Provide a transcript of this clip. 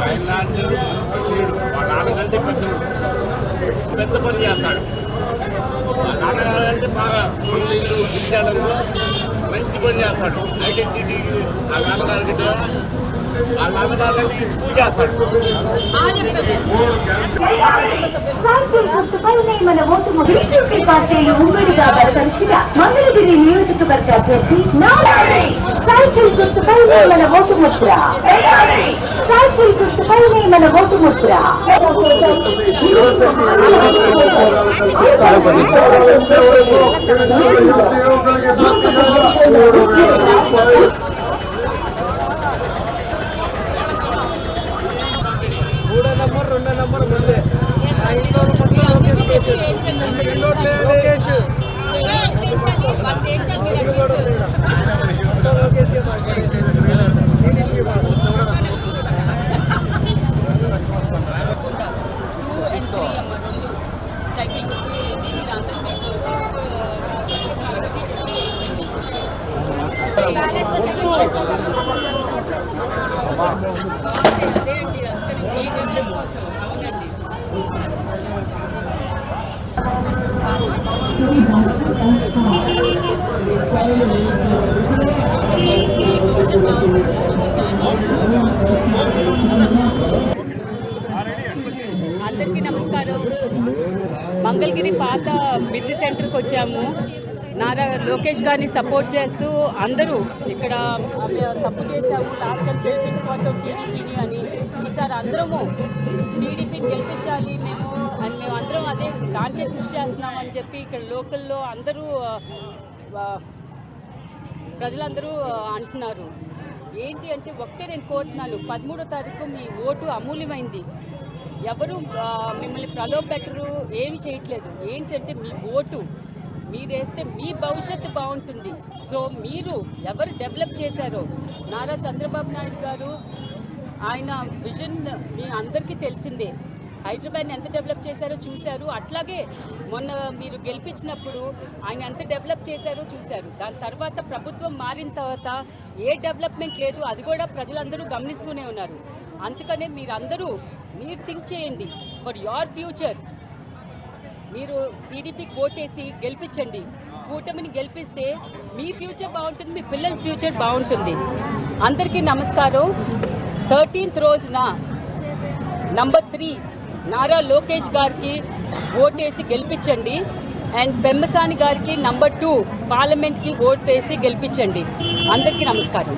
ఆయన లాంటి లేడు నాన్నకంటే పెద్దడు పెద్ద పని చేస్తాడు వాళ్ళ బాగా ఇల్లు మంచి పని చేస్తాడు ఐటీ సిటీ ఆ నాన్నగారికి ఎక్కువ చేస్తాడు మన ఓటు బీజేపీ పార్టీలు ఉమ్మడిగా బలపరిచిన మంగళగిరి నియోజకవర్గ అభ్యర్థి నారాయణ సైకిల్ గుర్తుపైనే మన ఓటు ముద్ర సైకిల్ గుర్తుపైనే మన ఓటు ముద్ర మూడో అందరికీ నమస్కారం. మంగళగిరి పాత మిద్ది సెంటర్కి వచ్చాము. నారా లోకేష్ గారిని సపోర్ట్ చేస్తూ అందరూ ఇక్కడ తప్పు చేశాము లాస్ట్ టైం గెలిపించుకోవటం టీడీపీని అని. ఈసారి అందరము టీడీపీని గెలిపించాలి మేము అని మేము అందరం అదే దానికే కృషి చేస్తున్నాం అని చెప్పి ఇక్కడ లోకల్లో అందరూ ప్రజలందరూ అంటున్నారు. ఏంటి అంటే ఒకటే నేను కోరుతున్నాను పదమూడో తారీఖు మీ ఓటు అమూల్యమైంది. ఎవరు మిమ్మల్ని ప్రలోభ పెట్టరు ఏమి చేయట్లేదు. ఏంటంటే మీ ఓటు మీరేస్తే మీ భవిష్యత్తు బాగుంటుంది. సో మీరు ఎవరు డెవలప్ చేశారో నారా చంద్రబాబు నాయుడు గారు ఆయన విజన్ మీ అందరికీ తెలిసిందే. హైదరాబాద్ని ఎంత డెవలప్ చేశారో చూశారు. అట్లాగే మొన్న మీరు గెలిపించినప్పుడు ఆయన ఎంత డెవలప్ చేశారో చూశారు. దాని తర్వాత ప్రభుత్వం మారిన తర్వాత ఏ డెవలప్మెంట్ లేదు అది కూడా ప్రజలందరూ గమనిస్తూనే ఉన్నారు. అందుకనే మీరందరూ మీరు థింక్ చేయండి ఫర్ యువర్ ఫ్యూచర్. మీరు టీడీపీకి ఓటేసి గెలిపించండి. కూటమిని గెలిపిస్తే మీ ఫ్యూచర్ బాగుంటుంది మీ పిల్లల ఫ్యూచర్ బాగుంటుంది. అందరికీ నమస్కారం. థర్టీన్త్ రోజున నంబర్ త్రీ నారా లోకేష్ గారికి ఓటేసి గెలిపించండి. అండ్ పెమ్మసాని గారికి నంబర్ టూ పార్లమెంట్కి ఓటేసి గెలిపించండి. అందరికీ నమస్కారం.